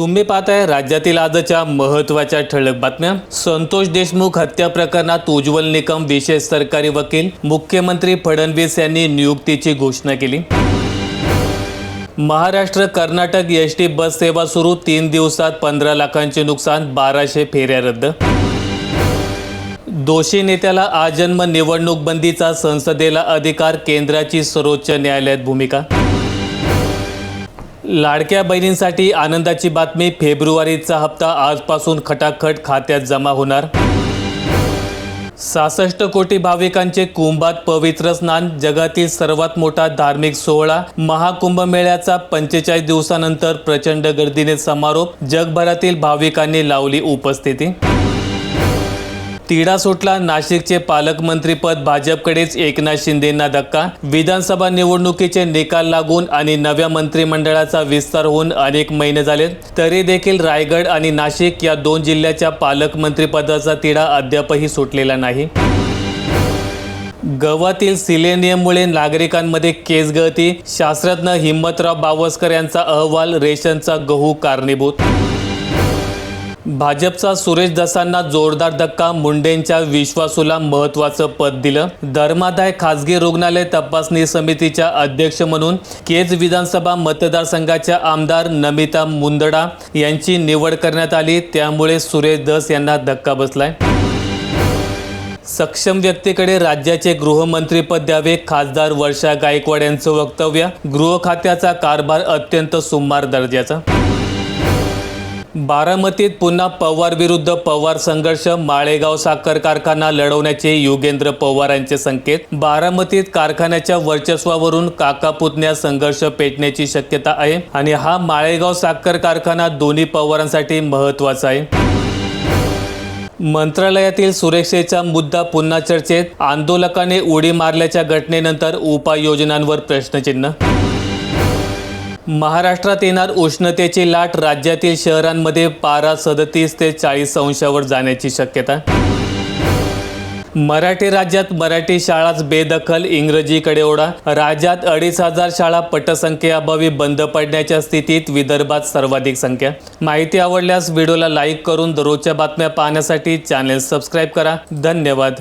तुम्ही पाहताय राज्यातील आजच्या महत्त्वाच्या ठळक बातम्या. संतोष देशमुख हत्या प्रकरणात उज्ज्वल निकम विशेष सरकारी वकील मुख्यमंत्री फडणवीस यांनी नियुक्तीची घोषणा केली. Maharashtra Karnataka S T bus सेवा सुरू तीन दिवसात पंधरा लाखांचे नुकसान बाराशे फेऱ्या रद्द. दोषी नेत्याला आजन्म निवडणूक बंदीचा संसदेला अधिकार केंद्राची सर्वोच्च न्यायालयात भूमिका. लाडक्या बहिणींसाठी आनंदाची बातमी फेब्रुवारीचा हप्ता आजपासून खटाखट खात्यात जमा होणार. सहासष्ट कोटी भाविकांचे कुंभात पवित्र स्नान जगातील सर्वात मोठा धार्मिक सोहळा महाकुंभमेळ्याचा पंचेचाळीस दिवसानंतर प्रचंड गर्दीने समारोप जगभरातील भाविकांनी लावली उपस्थिती. तिढा सुटला. नाशिकचे पालकमंत्रीपद भाजपकडेच एकनाथ शिंदेंना धक्का. विधानसभा निवडणुकीचे निकाल लागून आणि नव्या मंत्रिमंडळाचा विस्तार होऊन अनेक महिने झाले. तरी देखील रायगड आणि नाशिक या दोन जिल्ह्याच्या पालकमंत्रीपदाचा तिढा अद्यापही सुटलेला नाही. गव्हातील सिलेनियममुळे नागरिकांमध्ये केस गळती. शास्त्रज्ञ हिम्मतराव बावस्कर यांचा अहवाल रेशनचा गहू कारणीभूत भाजपचा सुरेश दसांना जोरदार धक्का मुंडेंच्या विश्वासूला महत्त्वाचं पद दिलं. धर्मादाय खासगी रुग्णालय तपासणी समितीच्या अध्यक्ष म्हणून केज विधानसभा मतदारसंघाच्या आमदार नमिता मुंदडा यांची निवड करण्यात आली. त्यामुळे सुरेश दस यांना धक्का बसलाय. सक्षम व्यक्तीकडे राज्याचे गृहमंत्रीपद द्यावे खासदार वर्षा गायकवाड यांचं वक्तव्य. गृह खात्याचा कारभार अत्यंत सुमार दर्जाचा. बारामतीत पुन्हा पवार विरुद्ध पवार संघर्ष माळेगाव साखर कारखाना लढवण्याचे योगेंद्र पवार यांचे संकेत. बारामतीत कारखान्याच्या वर्चस्वावरून काका पुतण्या संघर्ष पेटण्याची शक्यता आहे आणि हा माळेगाव साखर कारखाना दोन्ही पवारांसाठी महत्त्वाचा आहे. मंत्रालयातील सुरक्षेचा मुद्दा पुन्हा चर्चेत. आंदोलकाने उडी मारल्याच्या घटनेनंतर उपाययोजनांवर प्रश्नचिन्ह महाराष्ट्रात येणार उष्णतेची लाट राज्यातील शहरांमध्ये पारा सदतीस ते चाळीस अंशावर जाण्याची शक्यता. मराठी राज्यात मराठी शाळाच बेदखल इंग्रजीकडे ओढा. राज्यात अडीच हजार शाळा पटसंख्येअभावी बंद पडण्याच्या स्थितीत विदर्भात सर्वाधिक संख्या. माहिती आवडल्यास व्हिडिओला लाईक करून दररोजच्या बातम्या पाहण्यासाठी चॅनेल सबस्क्राईब करा. धन्यवाद.